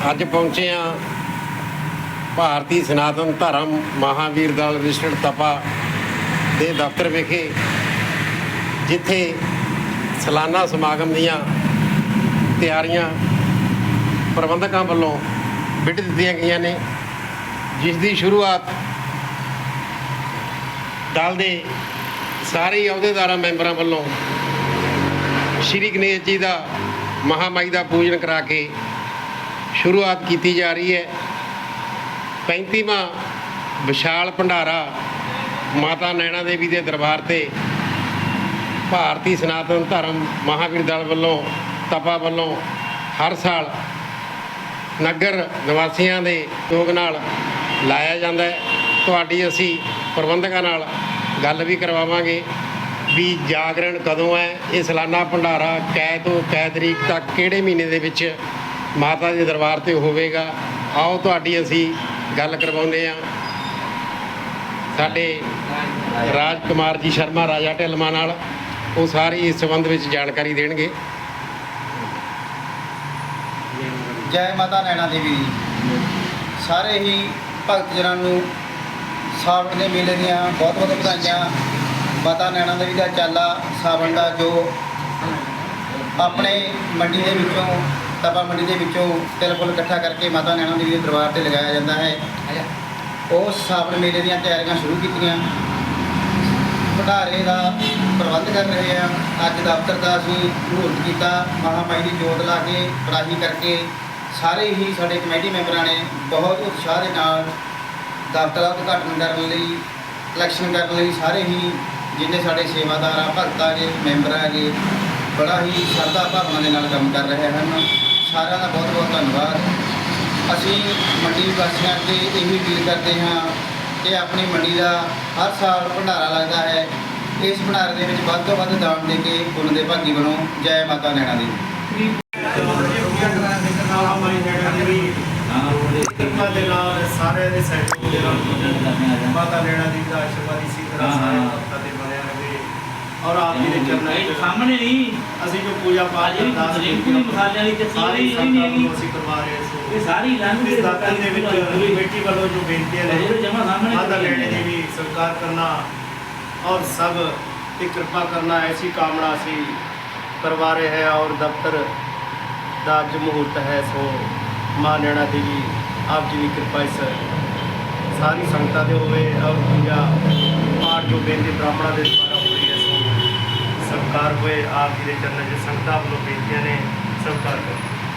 ਅੱਜ ਪਹੁੰਚੇ ਆ ਭਾਰਤੀ ਸਨਾਤਨ ਧਰਮ ਮਹਾਵੀਰ ਦਲ ਵਿਸ਼ੜ ਤਪਾ ਦੇ ਦਫ਼ਤਰ ਵਿਖੇ, ਜਿੱਥੇ ਸਾਲਾਨਾ ਸਮਾਗਮ ਦੀਆਂ ਤਿਆਰੀਆਂ ਪ੍ਰਬੰਧਕਾਂ ਵੱਲੋਂ ਵਿੱਢ ਦਿੱਤੀਆਂ ਗਈਆਂ ਨੇ, ਜਿਸ ਦੀ ਸ਼ੁਰੂਆਤ ਦਲ ਦੇ ਸਾਰੇ ਅਹੁਦੇਦਾਰਾਂ ਮੈਂਬਰਾਂ ਵੱਲੋਂ ਸ਼੍ਰੀ ਗਣੇਸ਼ ਜੀ ਦਾ ਮਹਾਮਾਈ ਦਾ ਪੂਜਨ ਕਰਾ ਕੇ ਸ਼ੁਰੂਆਤ ਕੀਤੀ ਜਾ ਰਹੀ ਹੈ। 35ਵਾਂ ਵਿਸ਼ਾਲ ਭੰਡਾਰਾ ਮਾਤਾ ਨੈਣਾ ਦੇਵੀ ਦੇ ਦਰਬਾਰ ਤੇ ਭਾਰਤੀ ਸਨਾਤਨ ਧਰਮ ਮਹਾਵੀਰ ਦਲ ਵੱਲੋਂ, ਤਪਾ ਵੱਲੋਂ ਹਰ ਸਾਲ ਨਗਰ ਨਿਵਾਸੀਆਂ ਦੇ ਯੋਗ ਨਾਲ ਲਾਇਆ ਜਾਂਦਾ ਹੈ। ਤੁਹਾਡੀ ਅਸੀਂ ਪ੍ਰਬੰਧਕਾਂ ਨਾਲ ਗੱਲ ਵੀ ਕਰਵਾਵਾਂਗੇ ਵੀ ਜਾਗਰਣ ਕਦੋਂ ਹੈ, ਇਹ ਸਾਲਾਨਾ ਭੰਡਾਰਾ ਕੈ ਤੋਂ ਕੈ ਤਰੀਕ ਤੱਕ ਕਿਹੜੇ ਮਹੀਨੇ ਦੇ ਵਿੱਚ ਮਾਤਾ ਦੇ ਦਰਬਾਰ ਤੇ ਹੋਵੇਗਾ। ਆਓ ਤੁਹਾਡੀ ਅਸੀਂ ਗੱਲ ਕਰਵਾਉਂਦੇ ਹਾਂ। ਸਾਡੇ ਰਾਜ ਕੁਮਾਰ ਜੀ ਸ਼ਰਮਾ, ਰਾਜਾ ਢਿਲਮਾ ਨਾਲ ਉਹ ਸਾਰੀ ਇਸ ਸੰਬੰਧ ਵਿੱਚ ਜਾਣਕਾਰੀ ਦੇਣਗੇ। ਜੈ ਮਾਤਾ ਨੈਣਾ ਦੇਵੀ ਜੀ। ਸਾਰੇ ਹੀ ਭਗਤ ਜਨਾਂ ਨੂੰ ਸਾਵਣ ਦੇ ਮੇਲੇ ਦੀਆਂ ਬਹੁਤ ਬਹੁਤ ਵਧਾਈਆਂ। ਮਾਤਾ ਨੈਣਾ ਦੇਵੀ ਦਾ ਚਾਲਾ, ਸਾਵਣ ਦਾ ਜੋ ਆਪਣੇ ਮੰਡੀ ਦੇ ਵਿੱਚੋਂ ਤਪਾ ਮੰਡੀ ਦੇ ਵਿੱਚੋਂ ਤਿਲ ਫੁੱਲ ਇਕੱਠਾ ਕਰਕੇ ਮਾਤਾ ਨੈਣਾ ਦੇਵੀ ਦੇ ਦਰਬਾਰ ਤੇ ਲਗਾਇਆ ਜਾਂਦਾ ਹੈ। ਉਹ ਸਾਵਣ ਮੇਲੇ ਦੀਆਂ ਤਿਆਰੀਆਂ ਸ਼ੁਰੂ ਕੀਤੀਆਂ। ਭੰਡਾਰੇ ਦਾ ਪ੍ਰਬੰਧ ਕਰ ਰਹੇ ਆ ਅੱਜ ਦਫ਼ਤਰ ਦਾ ਅਸੀਂ ਮਹੂਰਤ ਕੀਤਾ। ਮਹਾਮਾਈ ਦੀ ਜੋਤ ਲਾ ਕੇ ਕੜਾਹੀ ਕਰਕੇ ਸਾਰੇ ਹੀ ਸਾਡੇ ਕਮੇਟੀ ਮੈਂਬਰਾਂ ਨੇ ਬਹੁਤ ਉਤਸ਼ਾਹ ਦੇ ਨਾਲ ਦਫ਼ਤਰ ਦਾ ਉਦਘਾਟਨ ਕਰਨ ਲਈ ਇਲੈਕਸ਼ਨ ਕਰਨ ਲਈ ਸਾਰੇ ਹੀ ਜਿੰਨੇ ਸਾਡੇ ਸੇਵਾਦਾਰ ਆ ਭਗਤ ਆ ਮੈਂਬਰ ਆ ਬੜਾ ਹੀ ਸ਼ਰਧਾ ਭਾਵਨਾ ਦੇ ਨਾਲ ਕੰਮ ਕਰ ਰਹੇ ਹਨ। ਸਾਰਿਆਂ ਦਾ ਬਹੁਤ ਬਹੁਤ ਧੰਨਵਾਦ। ਅਸੀਂ ਮੰਡੀ ਵਾਸੀਆਂ ਇਹ ਵੀ ਅਪੀਲ ਕਰਦੇ ਹਾਂ ਕਿ ਆਪਣੀ ਮੰਡੀ ਦਾ ਹਰ ਸਾਲ ਭੰਡਾਰਾ ਲੱਗਦਾ ਹੈ। ਇਸ ਭੰਡਾਰੇ ਦੇ ਵਿੱਚ ਵੱਧ ਤੋਂ ਵੱਧ ਦਾਨ ਦੇ ਕੇ ਪੁੰਨ ਦੇ ਭਾਗੀ ਬਣੋ। ਜੈ ਮਾਤਾ ਨੈਣਾ ਦੀ। ਸਾਰੇ ਦੇ ਸਹਿਯੋਗ ਦੇ ਨਾਲ ਮਾਤਾ ਨੈਣਾ ਦੀ ਦਾ ਆਸ਼ੀਰਵਾਦ ਇਸੇ ਤਰ੍ਹਾਂ ਸਾਰੇ ਭਗਤਾਂ ਦੇ ਬਣਿਆ ਰਹੇ ਔਰ ਆਪ ਜੀ ਦੇ ਚਰਨਾਂ ਵਿੱਚ ਸਾਹਮਣੇ ਨਹੀਂ। ਅਸੀਂ ਜੋ ਪੂਜਾ ਪਾਠ ਅਰਦਾਸ ਹੀ ਮਸਾਲਿਆਂ ਦੀ ਸਾਰੀ ਸੰਗਤਾਂ ਨੂੰ ਅਸੀਂ ਕਰਵਾ ਰਹੇ ਸੋ। ਇਹ ਸਾਰੀ ਲੰਘ ਇਸ ਦਾਤਨ ਦੇ ਵਿੱਚ ਕਮੇਟੀ ਵੱਲੋਂ ਜੋ ਬੇਨਤੀਆਂ ਨੇ ਜਮਾਂ ਸਾਹਮਣੇ ਕਰੀ ਨੈਣਾ ਦੀ ਵੀ ਸਤਿਕਾਰ ਕਰਨਾ ਔਰ ਸਭ ਤੇ ਕਿਰਪਾ ਕਰਨਾ ਐਸੀ ਕਾਮਨਾ ਅਸੀਂ ਕਰਵਾ ਰਹੇ ਹੈ ਔਰ ਦਫ਼ਤਰ ਦਾ ਅੱਜ ਮਹੂਰਤ ਹੈ ਸੋ ਮਾਂ ਨੈਣਾ ਦੇਵੀ ਆਪ ਜੀ ਦੀ ਕਿਰਪਾ ਇਸ ਸਾਰੀ ਸੰਗਤਾਂ ਦੇ ਹੋਵੇ ਔਰ ਪੂਜਾ ਪਾਠ ਜੋ ਬੇਨਤੀ ਬ੍ਰਾਹਮਣਾਂ ਦੇ ਦੁਆਰਾ ਹੋ ਰਹੀ ਹੈ ਸੋ ਸਤਿਕਾਰ ਹੋਏ ਆਪ ਜੀ ਦੇ ਚਰਨਾਂ 'ਚ ਸੰਗਤਾਂ ਵੱਲੋਂ ਬੇਨਤੀਆਂ ਨੇ ਸਭ ਕਰ।